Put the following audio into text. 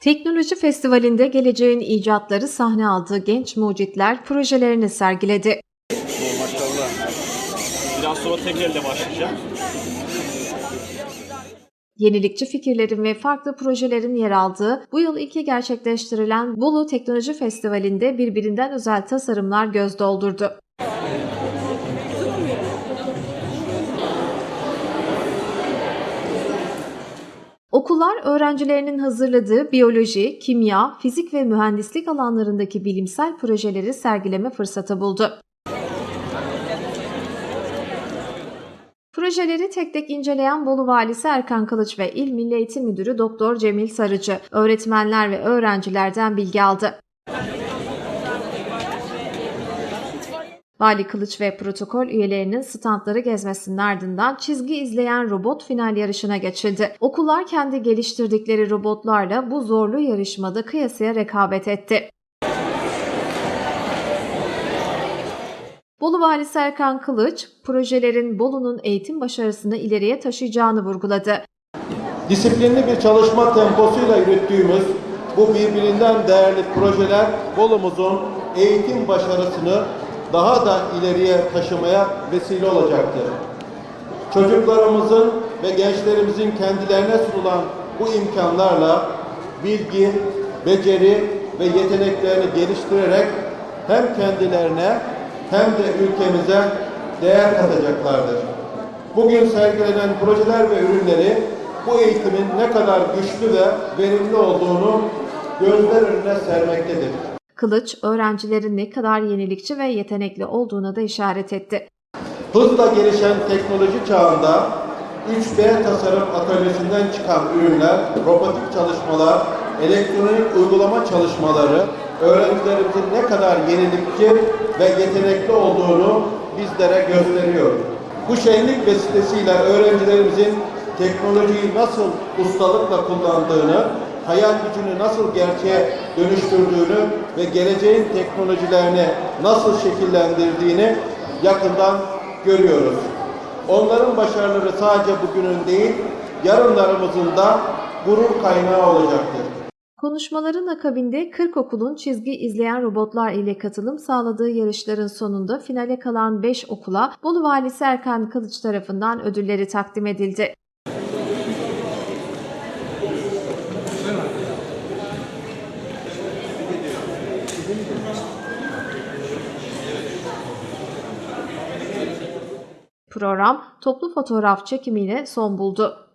Teknoloji Festivali'nde geleceğin icatları sahne aldığı genç mucitler projelerini sergiledi. Maşallah. Biraz sonra tek elle başlayacağım. Yenilikçi fikirlerin ve farklı projelerin yer aldığı bu yıl ilki gerçekleştirilen Bolu Teknoloji Festivali'nde birbirinden özel tasarımlar göz doldurdu. Okullar öğrencilerinin hazırladığı biyoloji, kimya, fizik ve mühendislik alanlarındaki bilimsel projeleri sergileme fırsatı buldu. Projeleri tek tek inceleyen Bolu Valisi Erkan Kılıç ve İl Milli Eğitim Müdürü Doktor Cemil Sarıcı, öğretmenler ve öğrencilerden bilgi aldı. Vali Kılıç ve protokol üyelerinin standları gezmesinin ardından çizgi izleyen robot final yarışına geçildi. Okullar kendi geliştirdikleri robotlarla bu zorlu yarışmada kıyasıya rekabet etti. Bolu Valisi Erkan Kılıç, projelerin Bolu'nun eğitim başarısını ileriye taşıyacağını vurguladı. Disiplinli bir çalışma temposuyla yürüttüğümüz bu birbirinden değerli projeler Bolu'muzun eğitim başarısını daha da ileriye taşımaya vesile olacaktır. Çocuklarımızın ve gençlerimizin kendilerine sunulan bu imkanlarla bilgi, beceri ve yeteneklerini geliştirerek hem kendilerine hem de ülkemize değer katacaklardır. Bugün sergilenen projeler ve ürünleri bu eğitimin ne kadar güçlü ve verimli olduğunu gözler önüne sermektedir. Kılıç, öğrencilerin ne kadar yenilikçi ve yetenekli olduğuna da işaret etti. Hızla gelişen teknoloji çağında 3D tasarım atölyesinden çıkan ürünler, robotik çalışmalar, elektronik uygulama çalışmaları öğrencilerimizin ne kadar yenilikçi ve yetenekli olduğunu bizlere gösteriyor. Bu şenlik vesilesiyle öğrencilerimizin teknolojiyi nasıl ustalıkla kullandığını, hayal gücünü nasıl gerçeğe dönüştürdüğünü ve geleceğin teknolojilerini nasıl şekillendirdiğini yakından görüyoruz. Onların başarıları sadece bugünün değil, yarınlarımızın da gurur kaynağı olacaktır. Konuşmaların akabinde 40 okulun çizgi izleyen robotlar ile katılım sağladığı yarışların sonunda finale kalan 5 okula Bolu Valisi Erkan Kılıç tarafından ödülleri takdim edildi. Program toplu fotoğraf çekimiyle son buldu.